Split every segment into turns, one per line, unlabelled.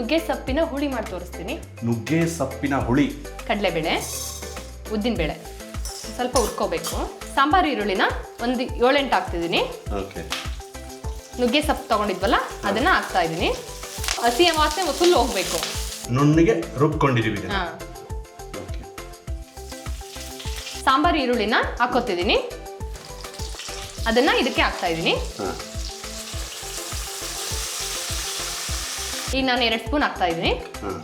ನುಗ್ಗೆ ಸೊಪ್ಪಿನ ಹುಳಿ ಮಾಡಿ ತೋರಿಸ್ತೀನಿ.
ನುಗ್ಗೆ ಸೊಪ್ಪಿನ ಹುಳಿ.
ಕಡಲೆಬೇಳೆ ಉದ್ದಿನಬೇಳೆ ಸ್ವಲ್ಪ ಹುರ್ಕೋಬೇಕು. ಸಾಂಬಾರು ಈರುಳ್ಳಿನ ಒಂದು ಏಳೆಂಟು ಹಾಕ್ತಿದ್ದೀನಿ.
ಓಕೆ.
ನುಗ್ಗೆ ಸೊಪ್ಪು ತಗೊಂಡಿದ್ವಲ್ಲ ಅದನ್ನ ಹಾಕ್ತಾ ಇದ್ದೀನಿ. ಹಸಿ ವಾಸನೆ ಫುಲ್ ಹೋಗ್ಬೇಕು.
ನುಣ್ಣಗೆ.
ಹಾಂ.
ಓಕೆ.
ಸಾಂಬಾರು ಈರುಳ್ಳಿನ ಹಾಕೋತಿದ್ದೀನಿ. ಅದನ್ನ ಇದಕ್ಕೆ ಹಾಕ್ತಾ ಇದ್ದೀನಿ. ಈಗ ನಾನು ಎರಡು ಸ್ಪೂನ್ ಹಾಕ್ತಾ ಇದ್ದೀನಿ.
ಹಾಂ.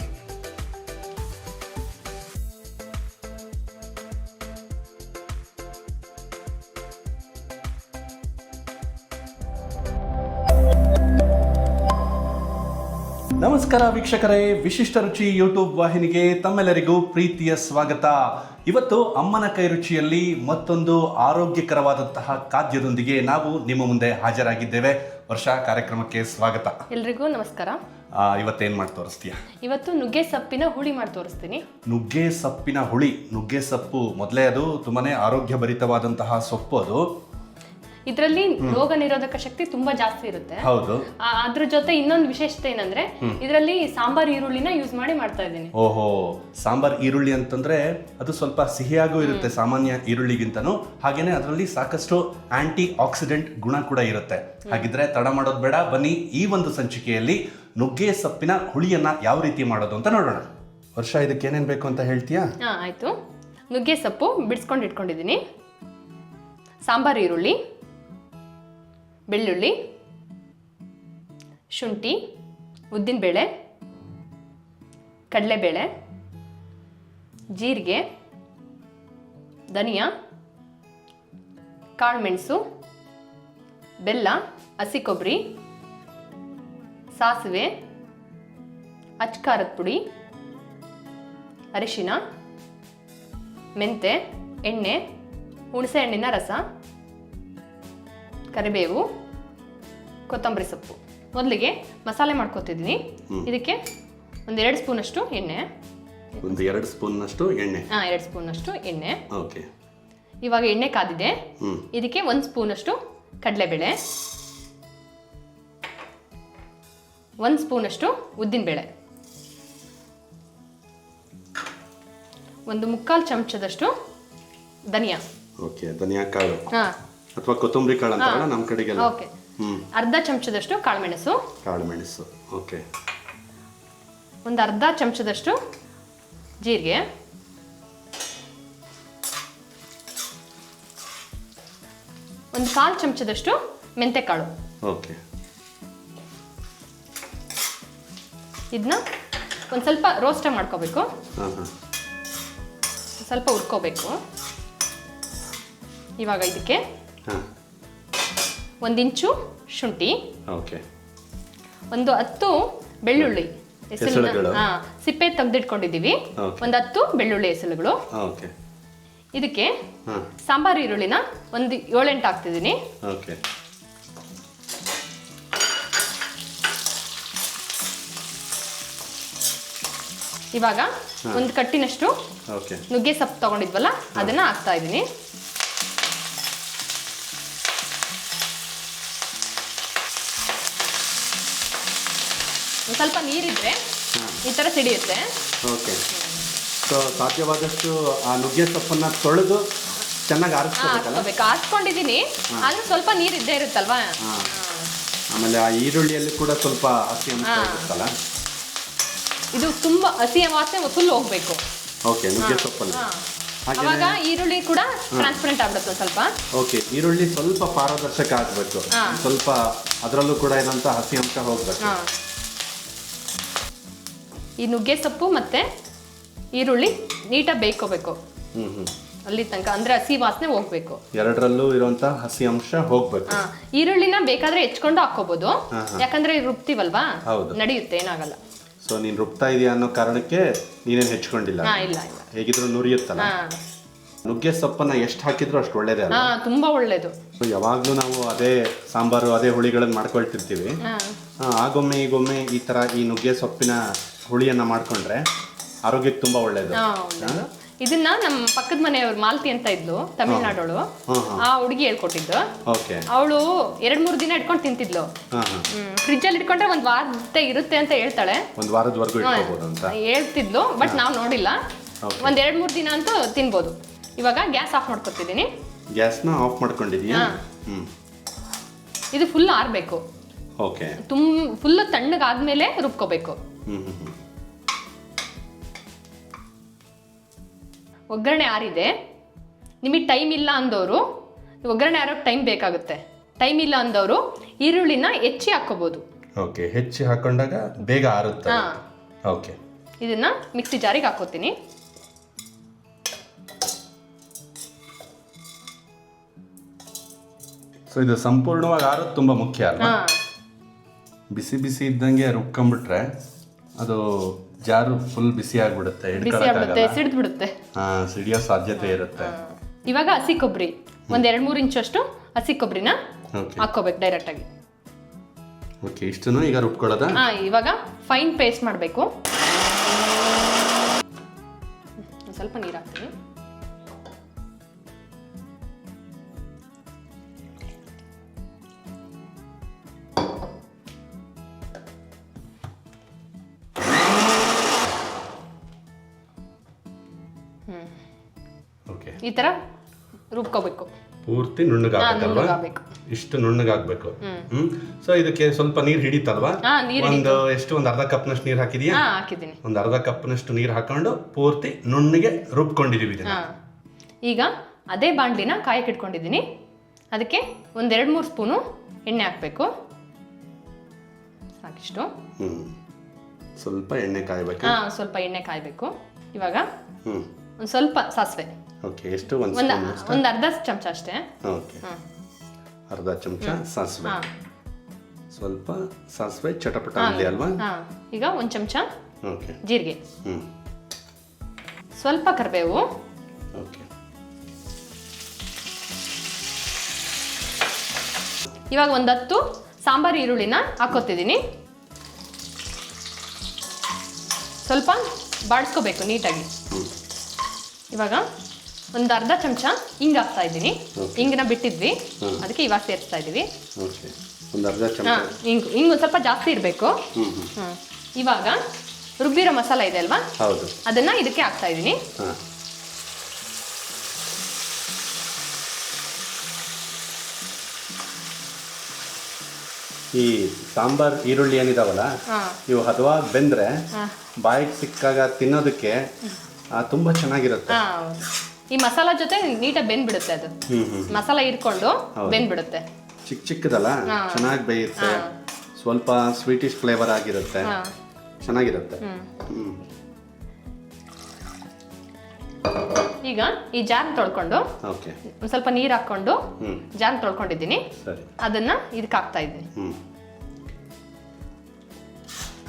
ನಮಸ್ಕಾರ ವೀಕ್ಷಕರೇ ವಿಶಿಷ್ಟ ರುಚಿ ಯೂಟ್ಯೂಬ್ ವಾಹಿನಿಗೆ ತಮ್ಮೆಲ್ಲರಿಗೂ ಪ್ರೀತಿಯ ಸ್ವಾಗತ. ಇವತ್ತು ಅಮ್ಮನ ಕೈ ರುಚಿಯಲ್ಲಿ ಮತ್ತೊಂದು ಆರೋಗ್ಯಕರವಾದಂತಹ ಖಾದ್ಯದೊಂದಿಗೆ ನಾವು ನಿಮ್ಮ ಮುಂದೆ ಹಾಜರಾಗಿದ್ದೇವೆ. ವರ್ಷ ಕಾರ್ಯಕ್ರಮಕ್ಕೆ ಸ್ವಾಗತ.
ಎಲ್ರಿಗೂ ನಮಸ್ಕಾರ.
ಇವತ್ತೇನ್ ಮಾಡಿ ತೋರಿಸ್ತೀಯ?
ಇವತ್ತು ನುಗ್ಗೆ ಸೊಪ್ಪಿನ ಹುಳಿ ಮಾಡಿ ತೋರಿಸ್ತೀನಿ.
ನುಗ್ಗೆ ಸೊಪ್ಪಿನ ಹುಳಿ. ನುಗ್ಗೆ ಸೊಪ್ಪು ಮೊದಲೇ ಅದು ತುಂಬಾನೇ ಆರೋಗ್ಯ ಭರಿತವಾದಂತಹ ಸೊಪ್ಪು ಅದು.
ಇದರಲ್ಲಿ ರೋಗ ನಿರೋಧಕ ಶಕ್ತಿ ತುಂಬಾ ಜಾಸ್ತಿ ಇರುತ್ತೆ.
ಹೌದು.
ಆ, ಅದ್ರ ಜೊತೆ ಇನ್ನೊಂದು ವಿಶೇಷತೆ ಏನಂದ್ರೆ ಇದರಲ್ಲಿ ಸಾಂಬಾರ್ ಈರುಳ್ಳಿನ ಯೂಸ್ ಮಾಡಿ ಮಾಡ್ತಾ ಇದ್ದೀನಿ.
ಓಹೋ ಸಾಂಬಾರ್ ಈರುಳ್ಳಿ ಅಂತಂದ್ರೆ ಅದು ಸ್ವಲ್ಪ ಸಿಹಿಯಾಗೂ ಇರುತ್ತೆ ಸಾಮಾನ್ಯ ಈರುಳ್ಳಿಗಿಂತನೂ. ಹಾಗೇನೆ ಅದರಲ್ಲಿ ಸಾಕಷ್ಟು ಆಂಟಿ ಆಕ್ಸಿಡೆಂಟ್ ಗುಣ ಕೂಡ ಇರುತ್ತೆ. ಹಾಗಿದ್ರೆ ತಡ ಮಾಡೋದು ಬೇಡ. ಬನ್ನಿ ಈ ಒಂದು ಸಂಚಿಕೆಯಲ್ಲಿ ನುಗ್ಗೆ ಸೊಪ್ಪಿನ ಹುಳಿಯನ್ನ ಯಾವ ರೀತಿ ಮಾಡೋದು ಅಂತ ನೋಡೋಣ. ವರ್ಷ ಇದಕ್ಕೆ ಏನೇನ್ ಬೇಕು ಅಂತ ಹೇಳ್ತೀಯಾ?
ಹಾಂ ಆಯಿತು. ನುಗ್ಗೆ ಸೊಪ್ಪು ಬಿಡಿಸ್ಕೊಂಡು ಇಟ್ಕೊಂಡಿದ್ದೀನಿ. ಸಾಂಬಾರ್ ಈರುಳ್ಳಿ ಬೆಳ್ಳುಳ್ಳಿ ಶುಂಠಿ ಉದ್ದಿನಬೇಳೆ ಕಡಲೆಬೇಳೆ ಜೀರಿಗೆ ಧನಿಯಾ ಕಾಳುಮೆಣಸು ಬೆಲ್ಲ ಹಸಿ ಕೊಬ್ಬರಿ ಸಾಸಿವೆ ಅಚ್ಕಾರದ ಪುಡಿ ಅರಿಶಿನ ಮೆಂತೆ ಎಣ್ಣೆ ಹುಣಸೆ ಹಣ್ಣಿನ ರಸ ಕರಿಬೇವು ಕೊತ್ತಂಬರಿ ಸೊಪ್ಪು. ಮೊದಲಿಗೆ ಮಸಾಲೆ ಮಾಡ್ಕೋತಿದ್ದೀನಿ ಇದಕ್ಕೆ ಒಂದೆರಡು ಸ್ಪೂನಷ್ಟು ಎಣ್ಣೆ.
ಒಂದು ಎರಡು ಸ್ಪೂನ್ನಷ್ಟು ಎಣ್ಣೆ.
ಹಾಂ ಎರಡು ಸ್ಪೂನಷ್ಟು ಎಣ್ಣೆ.
ಓಕೆ.
ಇವಾಗ ಎಣ್ಣೆ ಕಾದಿದೆ. ಇದಕ್ಕೆ ಒಂದು ಸ್ಪೂನಷ್ಟು ಕಡಲೆಬೇಳೆ. ಒಂದು ಸ್ಪೂನಷ್ಟು ಉದ್ದಿನಬೇಳೆ ಒಂದು ಮುಕ್ಕಾಲು ಚಮಚದಷ್ಟು ಧನಿಯಾ.
ಓಕೆ ಧನಿಯಾ ಕಾಳು.
ಹಾಂ.
ಅಥವಾ ಕೊತ್ತಂಬರಿ ಕಾಳು ಅಂತಾರಲ್ಲ ನಮ್ಮ ಕಡೆಗೆಲ್ಲ.
ಓಕೆ. ಅರ್ಧ ಚಮಚದಷ್ಟು ಕಾಳುಮೆಣಸು.
ಕಾಳುಮೆಣಸು ಓಕೆ.
ಒಂದು ಅರ್ಧ ಚಮಚದಷ್ಟು ಜೀರಿಗೆ. ಒಂದು ಕಾಲು ಚಮಚದಷ್ಟು ಮೆಂತೆಕಾಳು.
ಓಕೆ.
ಇದನ್ನ ಒಂದು ಸ್ವಲ್ಪ ರೋಸ್ಟ್ ಮಾಡ್ಕೋಬೇಕು.
ಹಾಂ ಹಾಂ
ಸ್ವಲ್ಪ ಹುರ್ಕೋಬೇಕು. ಇವಾಗ ಇದಕ್ಕೆ
ಒಂದಿಂಚು
ಒಂದು ಇಂಚು ಶುಂಠಿ.
ಓಕೆ.
ಒಂದು ಹತ್ತು ಬೆಳ್ಳುಳ್ಳಿ
ಎಸಳುಗಳು.
ಹಾ ಸಿಪ್ಪೆ ತೆಗೆದಿಟ್ಕೊಂಡಿದ್ದೀವಿ.
Okay.
ಒಂದು ಹತ್ತು ಬೆಳ್ಳುಳ್ಳಿ ಹೆಸರುಗಳು.
ಓಕೆ.
ಇದಕ್ಕೆ
ಹಾಂ.
ಸಾಂಬಾರು ಈರುಳ್ಳಿನ ಒಂದು ಏಳೆಂಟು ಹಾಕ್ತಿದ್ದೀನಿ.
ಓಕೆ.
ಇವಾಗ ಒಂದು ಕಟ್ಟಿನಷ್ಟು
ಓಕೆ.
ನುಗ್ಗೆ ಸೊಪ್ಪು ತಗೊಂಡಿದ್ವಲ್ಲ ಅದನ್ನ ಹಾಕ್ತಾ ಇದ್ದೀನಿ. ಸ್ವಲ್ಪ ನೀರಿದ್ರೆ ಈ ತರ ಸಿಡಿಯುತ್ತೆ.
ಓಕೆ. ಸೊ ಸಾಧ್ಯವಾದಷ್ಟು ಆ ನುಗ್ಗೆ ಸೊಪ್ಪನ್ನ ತೊಳೆದು ಚೆನ್ನಾಗಿ
ಆರಿಸ್ಕೋಬೇಕು ಆರಿಸ್ಕೊಂಡಿದ್ದೀನಿ. ಆದ್ರೂ ಸ್ವಲ್ಪ ನೀರಿದ್ದೇ ಇದ್ದೇ ಇರುತ್ತಲ್ವಾ
ಆಮೇಲೆ ಆ ಈರುಳ್ಳಿಯಲ್ಲಿ ಕೂಡ ಸ್ವಲ್ಪ ಹಸಿ ಅಂಶ ಇರುತ್ತಲ್ಲ
ಇದು ತುಂಬಾ ಹಸಿ ವಾಸನೆ ಫುಲ್ ಹೋಗ್ಬೇಕು.
ಓಕೆ ನುಗ್ಗೆ ಸೊಪ್ಪಲ್ಲಿ.
ಅವಾಗ ಈರುಳ್ಳಿ ಕೂಡ ಟ್ರಾನ್ಸ್ಪರೆಂಟ್ ಆಗ್ಬಿಡುತ್ತೆ ಸ್ವಲ್ಪ.
ಓಕೆ ಈರುಳ್ಳಿ ಸ್ವಲ್ಪ ಪಾರದರ್ಶಕ ಆಗಬೇಕು. ಸ್ವಲ್ಪ ಅದರಲ್ಲೂ ಕೂಡ ಏನಂತ ಹಸಿ ಅಂಶ ಹೋಗ್ಬೇಕು.
ಈ ನುಗ್ಗೆ ಸೊಪ್ಪು ಮತ್ತೆ ಈರುಳ್ಳಿ ನೀಟಾಗಿ ಬೇಯ್ಕೋಬೇಕು.
ಹ್ಮ್ ಹ್ಮ್.
ಅಲ್ಲಿ ತನಕ ಅಂದ್ರೆ ಹಸಿ ವಾಸನೆ ಹೋಗ್ಬೇಕು.
ಎರಡರಲ್ಲೂ ಇರುವಂತ ಹಸಿ ಅಂಶ ಹೋಗ್ಬೇಕು.
ಈರುಳ್ಳಿನ ಬೇಕಾದ್ರೆ ಹೆಚ್ಕೊಂಡು ಹಾಕೋಬಹುದು ಯಾಕಂದ್ರೆ ರುಬ್ತೀವಲ್ವಾ?
ಹೌದು.
ನಡೆಯುತ್ತೆ ಏನಾಗಲ್ಲ.
ಸೊ ನೀನ್ ರುಬ್ತಾ ಇದೀಯ ಅನ್ನೋ ಕಾರಣಕ್ಕೆ ನೀನೇನು ಹೆಚ್ಕೊಂಡಿಲ್ಲ?
ಹಾ ಇಲ್ಲ ಇಲ್ಲ.
ಹೇಗಿದ್ರು ನುರಿಯುತ್ತಲ್ಲ?
ಹಾ.
ನುಗ್ಗೆ ಸೊಪ್ಪನ್ನ ಎಷ್ಟು ಹಾಕಿದ್ರು ಅಷ್ಟು ಒಳ್ಳೇದೇ ಅಲ್ಲ
ಹಾ ತುಂಬಾ ಒಳ್ಳೇದು.
ಸೊ ಯಾವಾಗ್ಲೂ ನಾವು ಅದೇ ಸಾಂಬಾರು ಅದೇ ಹುಳಿಗಳನ್ನ ಮಾಡ್ಕೊಳ್ತಿರ್ತೀವಿ.
ಹಾ.
ಆ, ಆಗೊಮ್ಮೆ ಈಗೊಮ್ಮೆ ಈ ತರ ಈ ನುಗ್ಗೆ ಸೊಪ್ಪಿನ ಹುಳಿಯನ್ನ ಮಾಡ್ಕೊಂಡ್ರೆ ಆರೋಗ್ಯಕ್ಕೆ ತುಂಬಾ
ಹಾ, ಒಳ್ಳೇದು. ಇದನ್ನ ನಮ್ಮ ಪಕ್ಕದ ಮನೆಯವ್ರು ಮಾಲ್ತಿ ಅಂತ ಇದ್ಲು ತಮಿಳ್ನಾಡೋಳು. ಆ ಹುಡುಗಿ ಹೇಳ್ಕೊಟ್ಟಿದ್ದು.
ಓಕೆ.
ಅವಳು ಎರಡ್ ಮೂರು ದಿನ ಇಟ್ಕೊಂಡು ತಿಂತಿದ್ಲು.
ಫ್ರಿಡ್ಜ್
ಅಲ್ಲಿ ಇಟ್ಕೊಂಡ್ರೆ ಒಂದ್ ವಾರ ಇರುತ್ತೆ ಅಂತ ಹೇಳ್ತಾಳೆ.
ಒಂದು ವಾರದವರೆಗೂ ಅಂತ.
ಹೇಳ್ತಿದ್ಲು ಬಟ್ ನಾವು ನೋಡಿಲ್ಲ. ಒಂದ್ ಎರಡ್ ಮೂರ್ ದಿನ ಅಂತೂ ತಿನ್ಬೋದು. ಇವಾಗ ಗ್ಯಾಸ್ ಆಫ್ ಮಾಡ್ಕೊತಿದ್ದೀನಿ.
ನ ಆಫ್ ಮಾಡ್ಕೊಂಡಿದೀಯಾ. ಹ್ಞೂ
ಇದು ಫುಲ್ ಆರ್ಬೇಕು.
ಓಕೆ.
ತುಮ್ ಫುಲ್ ತಣ್ಣಗಾದ್ಮೇಲೆ ರುಬ್ಕೋಬೇಕು.
ಹ್ಮ್ ಹ್ಞೂ
ಒಗ್ಗರಣೆ ಆರಿದೆ. ನಿಮಗೆ ಟೈಮ್ ಇಲ್ಲ ಅಂದವರು ಒಗ್ಗರಣೆ ಆರೋಕ್ಕೆ ಟೈಮ್ ಬೇಕಾಗುತ್ತೆ. ಟೈಮ್ ಇಲ್ಲ ಅಂದವರು ಈರುಳ್ಳಿನ ಹೆಚ್ಚಿ ಹಾಕೋಬಹುದು
ಓಕೆ ಹೆಚ್ಚಿ ಹಾಕೊಂಡಾಗ ಬೇಗ ಆರುತ್ತೆ
ಹಾ.
ಓಕೆ.
ಇದನ್ನ ಮಿಕ್ಸಿ ಜಾರಿಗೆ ಹಾಕೋತೀನಿ
ಸೊ ಇದು ಸಂಪೂರ್ಣವಾಗಿ ಆರೋದು ತುಂಬ ಮುಖ್ಯ ಅಲ್ವಾ?
ಹಾ.
ಬಿಸಿ ಬಿಸಿ ಇದ್ದಂಗೆ ರುಬ್ಕೊಂಡ್ಬಿಟ್ರೆ ಅದು ಜಾರು ಫುಲ್ ಬಿಸಿ ಆಗ್ಬಿಡುತ್ತೆ
ಬಿಸಿ ಆಗ್ಬಿಡುತ್ತೆ ಸಿಡ್ದು ಬಿಡುತ್ತೆ
ಸಿಡಿಯೋ ಸಾಧ್ಯತೆ ಇರುತ್ತೆ.
ಇವಾಗ ಹಸಿ ಕೊಬ್ಬರಿ ಒಂದ್ ಎರಡ್ ಇಂಚ್ ಇಂಚಷ್ಟು ಹಸಿ ಕೊಬ್ಬರಿನ ಹಾಕೋಬೇಕು ಡೈರೆಕ್ಟ್ ಆಗಿ.
ಓಕೆ ಇಷ್ಟನ್ನು ಈಗ ರುಬ್ಕೊಳ್ಳೋದಾ?
ಹಾ ಇವಾಗ ಫೈನ್ ಪೇಸ್ಟ್ ಮಾಡಬೇಕು. ಸ್ವಲ್ಪ ನೀರು ಹಾಕ್ತೀನಿ.
ಓಕೆ
ಈ ತರ ರುಬ್ಕೋಬೇಕು.
ಪೂರ್ತಿ ನುಣ್ಣಗಾಗಬೇಕಲ್ವಾ?
ನುಣ್ಣಗಾಗಬೇಕು.
ಇಷ್ಟು ನುಣ್ಣಗಾಗ್ಬೇಕು. ಹ್ಮ್. ಸೊ ಇದಕ್ಕೆ ಸ್ವಲ್ಪ ನೀರು ಹಿಡಿತಲ್ವಾ?
ಹಾ ನೀರು
ಒಂದು ಎಷ್ಟು? ಒಂದು ಅರ್ಧ ಕಪ್ನಷ್ಟು ನೀರು ಹಾಕಿದೀಯಾ?
ಹಾ ಹಾಕಿದ್ದೀನಿ.
ಒಂದು ಅರ್ಧ ಕಪ್ನಷ್ಟು ನೀರು ಹಾಕೊಂಡು ಪೂರ್ತಿ ನುಣ್ಣಗೆ ರುಬ್ಕೊಂಡಿದೀವಿ ಇದನ್ನ.
ಹಾ. ಈಗ ಅದೇ ಬಾಣಲಿನ ಕಾಯಕ್ಕೆ ಇಟ್ಕೊಂಡಿದ್ದೀನಿ. ಅದಕ್ಕೆ ಒಂದೆರಡು ಮೂರು ಸ್ಪೂನು ಎಣ್ಣೆ ಹಾಕಬೇಕು. ಸಾಕಿಷ್ಟು.
ಹ್ಮ್. ಸ್ವಲ್ಪ ಎಣ್ಣೆ ಕಾಯ್ಬೇಕು.
ಹಾ ಸ್ವಲ್ಪ ಎಣ್ಣೆ ಕಾಯಬೇಕು. ಇವಾಗ
ಹ್ಮ್.
ಒಂದು ಸ್ವಲ್ಪ ಸಾಸಿವೆ.
ಓಕೆ ಎಷ್ಟು? ಒಂದು
ಒಂದು ಒಂದು ಅರ್ಧ ಚಮಚ ಅಷ್ಟೇ.
ಓಕೆ. ಅರ್ಧ ಚಮಚ ಸಾಸಿವೆ.
ಹಾ.
ಸ್ವಲ್ಪ ಸಾಸಿವೆ ಚಟಪಟ. ಅಲ್ಲಿ ಅಲ್ವಾ?
ಹಾ. ಈಗ ಒಂದು ಚಮಚ
ಓಕೆ
ಜೀರಿಗೆ.
ಹ್ಮ್.
ಸ್ವಲ್ಪ ಕರಿಬೇವು.
ಓಕೆ
ಇವಾಗ ಒಂದು ಹತ್ತು ಸಾಂಬಾರು ಈರುಳ್ಳಿನ ಹಾಕೋತಿದ್ದೀನಿ. ಸ್ವಲ್ಪ ಬಾಡಿಸ್ಕೋಬೇಕು ನೀಟಾಗಿ. ಇವಾಗ ಒಂದು ಅರ್ಧ ಚಮಚ ಹಿಂಗ್ ಹಾಕ್ತಾ ಇದ್ದೀನಿ. ಹಿಂಗನ್ನ ಬಿಟ್ಟಿದ್ವಿ. ಅದಕ್ಕೆ ಇವಾಗ ಸೇರಿಸ್ತಾ ಇದ್ದೀವಿ.
ಒಂದು ಅರ್ಧ ಚಮಚ.
ಹಾಂ ಹಿಂಗ್ ಹಿಂಗ್ ಒಂದು ಸ್ವಲ್ಪ ಜಾಸ್ತಿ ಇರಬೇಕು ಇವಾಗ ರುಬ್ಬಿರೋ ಮಸಾಲ ಇದೆ ಅಲ್ವಾ?
ಹೌದು.
ಅದನ್ನ ಇದಕ್ಕೆ ಹಾಕ್ತಾ ಇದ್ದೀನಿ.
ಹಾ. ಈ ಸಾಂಬಾರ್ ಈರುಳ್ಳಿ ಏನಿದಾವಲ್ಲ ಇವು ಹದವಾಗಿ ಬೆಂದ್ರೆ ಬಾಯಿಗೆ ಸಿಕ್ಕಾಗ ತಿನ್ನೋದಕ್ಕೆ ತುಂಬಾ ಚೆನ್ನಾಗಿರುತ್ತೆ.
ಈ ಮಸಾಲ ಜೊತೆ ನೀಟಾಗಿ ಬೆಂದ್ಬಿಡುತ್ತೆ ಅದು. ಮಸಾಲ ಇಟ್ಕೊಂಡು
ಬೆಂದ್
ಬೆಂದ್ಬಿಡುತ್ತೆ.
ಚಿಕ್ಕ ಚಿಕ್ಕದಲ್ಲ. ಚೆನ್ನಾಗಿ ಬೇಯುತ್ತೆ. ಸ್ವಲ್ಪ ಸ್ವೀಟಿಶ್ ಫ್ಲೇವರ್ ಆಗಿರುತ್ತೆ. ಚೆನ್ನಾಗಿರುತ್ತೆ.
ಈಗ ಈ ಜಾನ್ ತೊಳ್ಕೊಂಡು ಸ್ವಲ್ಪ ನೀರು ಹಾಕೊಂಡು
ಜಾನ್
ಜಾರ್ ತೊಳ್ಕೊಂಡಿದ್ದೀನಿ. ಅದನ್ನ ಇದಕ್ಕೆ ಹಾಕ್ತಾ ಇದ್ದೀನಿ.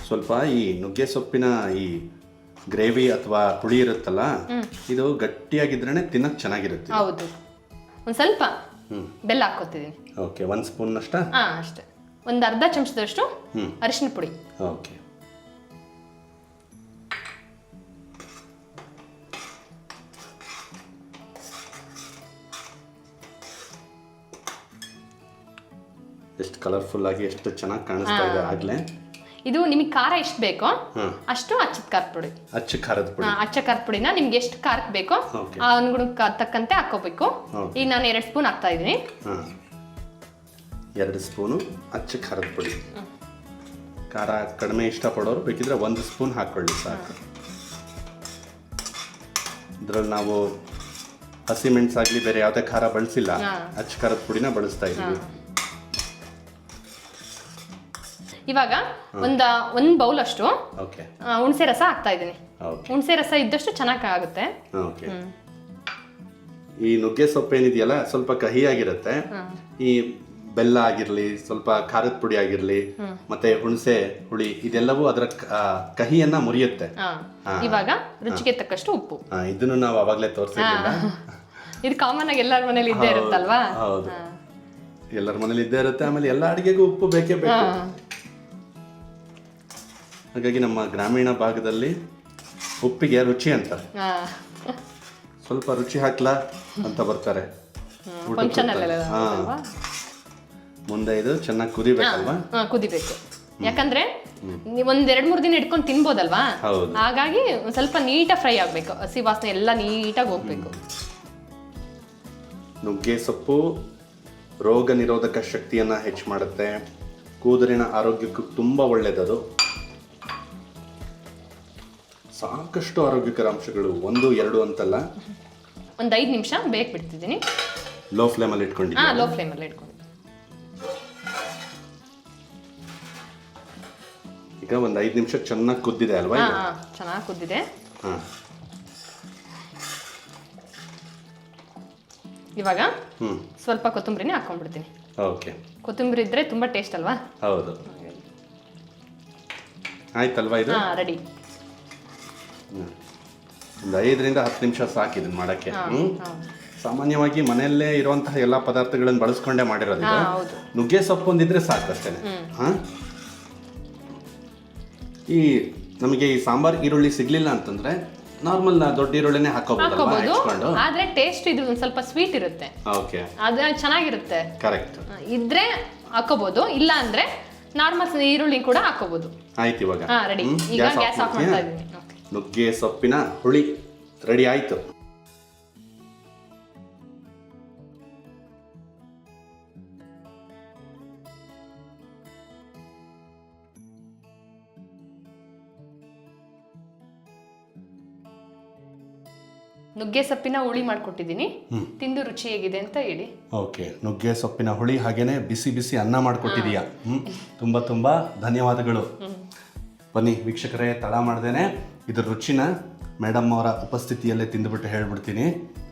ಸ್ವಲ್ಪ ಈ ನುಗ್ಗೆ ಸೊಪ್ಪಿನ ಈ ಗ್ರೇವಿ ಅಥವಾ ಪುಳಿ ಇರುತ್ತಲ್ಲ ಇದು ಗಟ್ಟಿಯಾಗಿದ್ರೆ ತಿನ್ನಕ್ ಚೆನ್ನಾಗಿರುತ್ತೆ.
ಹೌದು. ಒಂದು ಸ್ವಲ್ಪ ಬೆಲ್ಲ ಹಾಕೋತಿದ್ದೀನಿ
ಓಕೆ ಒಂದು ಸ್ಪೂನ್ ಅಷ್ಟ?
ಹಾ ಅಷ್ಟೇ. ಒಂದು ಅರ್ಧ ಚಮಚದಷ್ಟು ಅರಿಶಿನ ಪುಡಿ.
ಓಕೆ. ಎಷ್ಟು ಕಲರ್ಫುಲ್ ಆಗಿ ಎಷ್ಟು ಚೆನ್ನಾಗಿ ಕಾಣಿಸ್ತಾ ಇದೆ ಆಗ್ಲೇ.
ಇದು ನಿಮಗೆ ಖಾರ ಎಷ್ಟು ಬೇಕೋ ಅಷ್ಟು ಅಚ್ಚದ ಖಾರದ ಪುಡಿ.
ಅಚ್ಚ ಖಾರದ ಪುಡಿ.
ಅಚ್ಚ ಖಾರದ ಪುಡಿನ ನಿಮ್ಗೆ ಎಷ್ಟು ಖಾರಕ್ಕೆ ಬೇಕೋ. ಆ ಅನುಗುಣಕ್ಕೆ ತಕ್ಕಂತೆ ಹಾಕೋಬೇಕು. ಈಗ ನಾನು ಎರಡು ಸ್ಪೂನ್ ಹಾಕ್ತಾ ಇದ್ದೀನಿ.
ಎರಡು ಸ್ಪೂನು ಅಚ್ಚ ಖಾರದ ಪುಡಿ. ಖಾರ ಕಡಿಮೆ ಇಷ್ಟಪಡೋರು ಬೇಕಿದ್ರೆ ಒಂದು ಸ್ಪೂನ್ ಹಾಕ್ಕೊಳ್ಳಿ ಸಾಕು. ಇದ್ರಲ್ಲಿ ನಾವು ಹಸಿಮೆಣಸಾಗ್ಲಿ ಬೇರೆ ಯಾವುದೇ ಖಾರ ಬಳಸಿಲ್ಲ. ಅಚ್ಚ ಖಾರದ ಪುಡಿನ ಬಳಸ್ತಾ ಇದ್ದೀವಿ.
ಇವಾಗ ಒಂದ ಒಂದ್ ಬೌಲ್ ಅಷ್ಟು.
ಓಕೆ.
ಹುಣಸೆ ರಸ ಹಾಕ್ತಾ ಇದ್ದೀನಿ.
ಓಕೆ.
ಹುಣಸೆ ರಸ ಇದ್ದಷ್ಟು ಚೆನ್ನಾಗಿ ಆಗುತ್ತೆ
ಓಕೆ. ಈ ನುಗ್ಗೆ ಸೊಪ್ಪು ಏನಿದೆಯಲ್ಲ ಸ್ವಲ್ಪ ಕಹಿ ಆಗಿರುತ್ತೆ. ಈ ಬೆಲ್ಲ ಆಗಿರ್ಲಿ ಸ್ವಲ್ಪ ಖಾರದ ಪುಡಿ ಆಗಿರ್ಲಿ ಮತ್ತೆ ಹುಣಸೆ ಹುಳಿ ಇದೆಲ್ಲವೂ ಅದರ ಕಹಿಯನ್ನ ಮುರಿಯುತ್ತೆ.
ಇವಾಗ ರುಚಿಗೆ ತಕ್ಕಷ್ಟು ಉಪ್ಪು.
ಇದನ್ನು ನಾವು ಅವಾಗಲೇ ತೋರಿಸಿಲ್ಲ
ಇದು ಕಾಮನ್ ಆಗಿ ಎಲ್ಲರ ಮನೇಲಿ ಇದ್ದೇ ಇರುತ್ತಲ್ವಾ?
ಹೌದು. ಎಲ್ಲರ ಮನೇಲಿ ಇದ್ದೇ ಇರುತ್ತೆ ಆಮೇಲೆ ಎಲ್ಲ ಅಡಿಗೆಗೂ ಉಪ್ಪು ಬೇಕೇ ಬೇಕು. ಹಾಗಾಗಿ ನಮ್ಮ ಗ್ರಾಮೀಣ ಭಾಗದಲ್ಲಿ ಉಪ್ಪಿಗೆ ರುಚಿ ಅಂತಾರೆ ಸ್ವಲ್ಪ ರುಚಿ ಹಾಕ್ಲಾ ಅಂತ ಬರ್ತಾರೆ. ಹಾ. ಮುಂದೆ ಇದು ಚೆನ್ನಾಗಿ ಕುದಿಬೇಕಲ್ವಾ?
ಕುದಿಬೇಕು. ಯಾಕಂದ್ರೆ ಒಂದ್ ಎರಡ್ ಮೂರ್ ದಿನ ಇಟ್ಕೊಂಡು ತಿನ್ಬೋದಲ್ವಾ?
ಹೌದು.
ಹಾಗಾಗಿ ಸ್ವಲ್ಪ ನೀಟಾಗಿ ಫ್ರೈ ಆಗ್ಬೇಕು. ಹಸಿ ವಾಸನೆ ಎಲ್ಲ ನೀಟಾಗಿ ಹೋಗ್ಬೇಕು.
ನುಗ್ಗೆ ಸೊಪ್ಪು ರೋಗ ನಿರೋಧಕ ಶಕ್ತಿಯನ್ನ ಹೆಚ್ಚು ಮಾಡುತ್ತೆ. ಕೂದಲಿನ ಆರೋಗ್ಯಕ್ಕೂ ತುಂಬಾ ಒಳ್ಳೆಯದದು ಸಾಕಷ್ಟು ಆರೋಗ್ಯಕರ ಅಂಶಗಳು ಒಂದು ಎರಡು ಅಂತಲ್ಲ?
ಒಂದು ಐದು ನಿಮಿಷ ಬೇಕ್ ಬಿಡ್ತಿದ್ದೀನಿ.
ಲೋ ಫ್ಲೇಮಲ್ಲಿ
ಹಾ
ಇಟ್ಕೊಂಡಿ
ಲೋ ಫ್ಲೇಮಲ್ಲಿ ಇಟ್ಕೊಂಡು
ಈಗ ಒಂದು ಐದು ನಿಮಿಷ ಚೆನ್ನಾಗಿ ಕುದ್ದಿದೆ ಅಲ್ವಾ
ಹಾ ಚೆನ್ನಾಗಿ ಕುದ್ದಿದೆ.
ಹಾಂ.
ಇವಾಗ
ಹ್ಞೂ
ಸ್ವಲ್ಪ ಕೊತ್ತಂಬರಿನೇ ಹಾಕೊಂಡ್ಬಿಡ್ತೀನಿ.
ಓಕೆ.
ಕೊತ್ತಂಬರಿ ಇದ್ರೆ ತುಂಬಾ ಟೇಸ್ಟ್ ಅಲ್ವಾ?
ಹೌದು. ಆಯ್ತಲ್ವಾ ಇದು?
ಹಾ ರೆಡಿ.
ಒಂದು ಐದರಿಂದ ಹತ್ತು ನಿಮಿಷ ಸಾಕು ಇದನ್ನ ಮಾಡಕ್ಕೆ. ಸಾಮಾನ್ಯವಾಗಿ ಮನೆಯಲ್ಲೇ ಇರುವಂತಹ ಎಲ್ಲ ಪದಾರ್ಥಗಳನ್ನು ಬಳಸ್ಕೊಂಡೇ ಮಾಡಿರೋದು
ಹಾ
ಇದು.
ಹೌದು.
ನುಗ್ಗೆ ಸೊಪ್ಪು ಒಂದಿದ್ರೆ ಸಾಕು ಅಷ್ಟೇ. ಹಾ? ಈ ನಮಗೆ ಈ ಸಾಂಬಾರ್ ಈರುಳ್ಳಿ ಸಿಗ್ಲಿಲ್ಲ ಅಂತಂದ್ರೆ ನಾರ್ಮಲ್ ದೊಡ್ಡ ಈರುಳ್ಳಿನೇ
ಹಾಕೋಬಹುದು. ಆದ್ರೆ ಟೇಸ್ಟ್ ಇದು ಒಂದು ಸ್ವಲ್ಪ ಸ್ವೀಟ್ ಇರುತ್ತೆ.
ಓಕೆ
ಅದು ಚೆನ್ನಾಗಿರುತ್ತೆ.
ಕರೆಕ್ಟ್
ಇದ್ರೆ ಹಾಕೋಬಹುದು. ಇಲ್ಲ ಅಂದ್ರೆ ನಾರ್ಮಲ್ ಈರುಳ್ಳಿ ಕೂಡ ಹಾಕೋಬಹುದು.
ಆಯ್ತು ಇವಾಗ.
ರೆಡಿ ಈಗ
ಗ್ಯಾಸ್ ಆಫ್
ಮಾಡ್ತಾ? ಇದ್ದೀನಿ.
ನುಗ್ಗೆ ಸೊಪ್ಪಿನ ಹುಳಿ ರೆಡಿ ಆಯ್ತು.
ನುಗ್ಗೆ ಸೊಪ್ಪಿನ ಹುಳಿ ಮಾಡ್ಕೊಟ್ಟಿದ್ದೀನಿ. ತಿಂದು ರುಚಿ ಹೇಗಿದೆ ಅಂತ ಹೇಳಿ.
ಓಕೆ ನುಗ್ಗೆ ಸೊಪ್ಪಿನ ಹುಳಿ ಹಾಗೇನೆ ಬಿಸಿ ಬಿಸಿ ಅನ್ನ ಮಾಡಿಕೊಟ್ಟಿದೀಯಾ. ಹ್ಮ್ ತುಂಬಾ ತುಂಬಾ ಧನ್ಯವಾದಗಳು. ಬನ್ನಿ ವೀಕ್ಷಕರೇ ತಡ ಮಾಡ್ದೇನೆ. ಇದರ ರುಚಿನ ಮೇಡಮ್ ಅವರ ಉಪಸ್ಥಿತಿಯಲ್ಲೇ ತಿಂದುಬಿಟ್ಟು ಹೇಳ್ಬಿಡ್ತೀನಿ.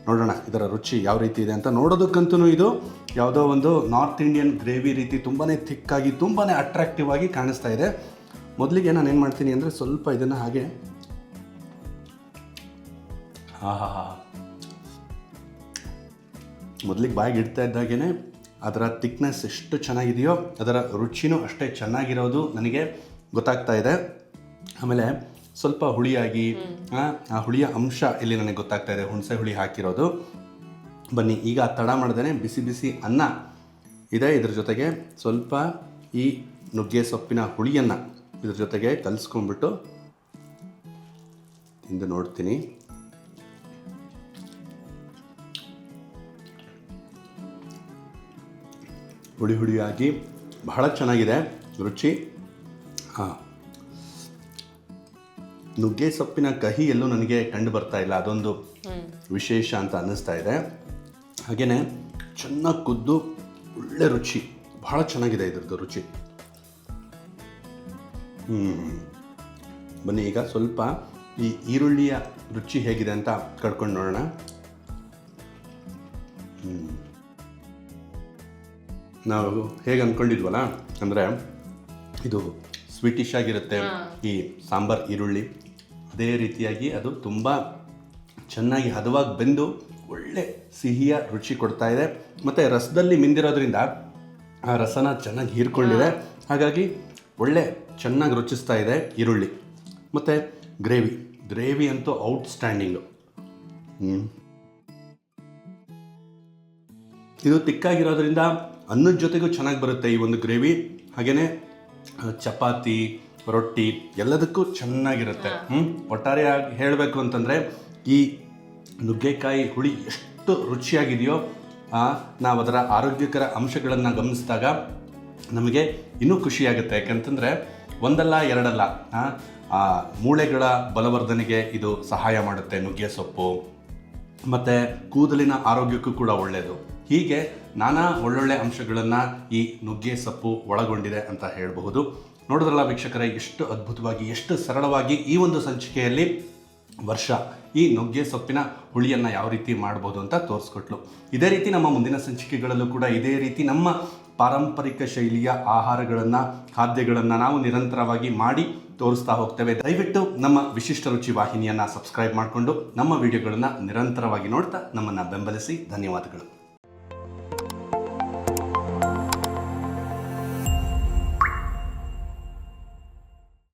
ನೋಡೋಣ ಇದರ ರುಚಿ ಯಾವ ರೀತಿ ಇದೆ ಅಂತ. ನೋಡೋದಕ್ಕಂತೂ ಇದು ಯಾವುದೋ ಒಂದು ನಾರ್ತ್ ಇಂಡಿಯನ್ ಗ್ರೇವಿ ರೀತಿ ತುಂಬಾ ಥಿಕ್ಕಾಗಿ ತುಂಬಾ ಅಟ್ರಾಕ್ಟಿವ್ ಆಗಿ ಕಾಣಿಸ್ತಾ ಇದೆ. ಮೊದಲಿಗೆ ನಾನು ಏನು ಮಾಡ್ತೀನಿ ಅಂದರೆ ಸ್ವಲ್ಪ ಇದನ್ನು ಹಾಗೆ ಹಾ ಹಾ ಹಾ ಮೊದಲಿಗೆ ಬಾಯಿಗೆ ಇಡ್ತಾ ಇದ್ದಾಗೇನೆ ಅದರ ಥಿಕ್ನೆಸ್ ಎಷ್ಟು ಚೆನ್ನಾಗಿದೆಯೋ ಅದರ ರುಚಿನೂ ಅಷ್ಟೇ ಚೆನ್ನಾಗಿರೋದು ನನಗೆ ಗೊತ್ತಾಗ್ತಾ ಇದೆ. ಆಮೇಲೆ ಸ್ವಲ್ಪ ಹುಳಿಯಾಗಿ ಆ, ಹುಳಿಯ ಅಂಶ ಇಲ್ಲಿ ನನಗೆ ಗೊತ್ತಾಗ್ತಾ ಇದೆ ಹುಣಸೆ ಹುಳಿ ಹಾಕಿರೋದು. ಬನ್ನಿ ಈಗ ತಡ ಮಾಡ್ದೇ ಬಿಸಿ ಬಿಸಿ ಅನ್ನ ಇದೆ ಇದ್ರ ಜೊತೆಗೆ ಸ್ವಲ್ಪ ಈ ನುಗ್ಗೆ ಸೊಪ್ಪಿನ ಹುಳಿಯನ್ನು ಇದ್ರ ಜೊತೆಗೆ ಕಲಿಸ್ಕೊಂಡ್ಬಿಟ್ಟು ತಿಂದು ನೋಡ್ತೀನಿ. ಹುಳಿ ಹುಳಿಯಾಗಿ ಬಹಳ ಚೆನ್ನಾಗಿದೆ ರುಚಿ. ಹಾಂ ನುಗ್ಗೆ ಸೊಪ್ಪಿನ ಕಹಿ ಎಲ್ಲೂ ನನಗೆ ಕಂಡು ಬರ್ತಾ ಇಲ್ಲ. ಅದೊಂದು ವಿಶೇಷ ಅಂತ ಅನ್ನಿಸ್ತಾ ಇದೆ. ಹಾಗೆಯೇ ಚೆನ್ನಾಗಿ ಕುದ್ದು ಒಳ್ಳೆ ರುಚಿ. ಬಹಳ ಚೆನ್ನಾಗಿದೆ ಇದ್ರದ್ದು ರುಚಿ. ಹ್ಮ್. ಬನ್ನಿ ಈಗ ಸ್ವಲ್ಪ ಈ ಈರುಳ್ಳಿಯ ರುಚಿ ಹೇಗಿದೆ ಅಂತ ಕಡ್ಕೊಂಡು ನೋಡೋಣ. ನಾವು ಹೇಗೆ ಅಂದ್ಕೊಂಡಿದ್ವಲ್ಲ ಅಂದರೆ ಇದು ಸ್ವೀಟಿಶ್ ಆಗಿರುತ್ತೆ ಈ ಸಾಂಬಾರ್ ಈರುಳ್ಳಿ. ಅದೇ ರೀತಿಯಾಗಿ ಅದು ತುಂಬ ಚೆನ್ನಾಗಿ ಹದವಾಗಿ ಬೆಂದು ಒಳ್ಳೆ ಸಿಹಿಯ ರುಚಿ ಕೊಡ್ತಾ ಇದೆ. ಮತ್ತು ರಸದಲ್ಲಿ ಮಿಂದಿರೋದ್ರಿಂದ ಆ ರಸನ ಚೆನ್ನಾಗಿ ಹೀರ್ಕೊಂಡಿದೆ. ಹಾಗಾಗಿ ಒಳ್ಳೆ ಚೆನ್ನಾಗಿ ರುಚಿಸ್ತಾ ಇದೆ ಈರುಳ್ಳಿ. ಮತ್ತು ಗ್ರೇವಿ. ಗ್ರೇವಿ ಅಂತೂ ಔಟ್ಸ್ಟ್ಯಾಂಡಿಂಗು. ಇದು ತಿಕ್ಕಾಗಿರೋದ್ರಿಂದ ಅನ್ನದ ಜೊತೆಗೂ ಚೆನ್ನಾಗಿ ಬರುತ್ತೆ ಈ ಒಂದು ಗ್ರೇವಿ. ಹಾಗೆಯೇ ಚಪಾತಿ ರೊಟ್ಟಿ ಎಲ್ಲದಕ್ಕೂ ಚೆನ್ನಾಗಿರುತ್ತೆ. ಹ್ಞೂ ಒಟ್ಟಾರೆಯಾಗಿ ಹೇಳಬೇಕು ಅಂತಂದರೆ ಈ ನುಗ್ಗೆಕಾಯಿ ಹುಳಿ ಎಷ್ಟು ರುಚಿಯಾಗಿದೆಯೋ ನಾವು ಅದರ ಆರೋಗ್ಯಕರ ಅಂಶಗಳನ್ನು ಗಮನಿಸಿದಾಗ ನಮಗೆ ಇನ್ನೂ ಖುಷಿಯಾಗುತ್ತೆ. ಯಾಕಂತಂದರೆ ಒಂದಲ್ಲ ಎರಡಲ್ಲ ಆ, ಮೂಳೆಗಳ ಬಲವರ್ಧನೆಗೆ ಇದು ಸಹಾಯ ಮಾಡುತ್ತೆ ನುಗ್ಗೆ ಸೊಪ್ಪು. ಮತ್ತು ಕೂದಲಿನ ಆರೋಗ್ಯಕ್ಕೂ ಕೂಡ ಒಳ್ಳೆಯದು ಹೀಗೆ ನಾನಾ ಒಳ್ಳೊಳ್ಳೆ ಅಂಶಗಳನ್ನು ಈ ನುಗ್ಗೆ ಸೊಪ್ಪು ಒಳಗೊಂಡಿದೆ ಅಂತ ಹೇಳಬಹುದು. ನೋಡಿದ್ರಲ್ಲ ವೀಕ್ಷಕರೇ, ಎಷ್ಟು ಅದ್ಭುತವಾಗಿ, ಎಷ್ಟು ಸರಳವಾಗಿ ಈ ಒಂದು ಸಂಚಿಕೆಯಲ್ಲಿ ವರ್ಷ ಈ ನುಗ್ಗೆ ಸೊಪ್ಪಿನ ಹುಳಿಯನ್ನು ಯಾವ ರೀತಿ ಮಾಡ್ಬೋದು ಅಂತ ತೋರಿಸ್ಕೊಟ್ಲು. ಇದೇ ರೀತಿ ನಮ್ಮ ಮುಂದಿನ ಸಂಚಿಕೆಗಳಲ್ಲೂ ಕೂಡ ಇದೇ ರೀತಿ ನಮ್ಮ ಪಾರಂಪರಿಕ ಶೈಲಿಯ ಆಹಾರಗಳನ್ನು, ಖಾದ್ಯಗಳನ್ನು ನಾವು ನಿರಂತರವಾಗಿ ಮಾಡಿ ತೋರಿಸ್ತಾ ಹೋಗ್ತೇವೆ. ದಯವಿಟ್ಟು ನಮ್ಮ ವಿಶಿಷ್ಟ ರುಚಿ ವಾಹಿನಿಯನ್ನು ಸಬ್ಸ್ಕ್ರೈಬ್ ಮಾಡಿಕೊಂಡು ನಮ್ಮ ವಿಡಿಯೋಗಳನ್ನು ನಿರಂತರವಾಗಿ ನೋಡ್ತಾ ನಮ್ಮನ್ನು ಬೆಂಬಲಿಸಿ. ಧನ್ಯವಾದಗಳು.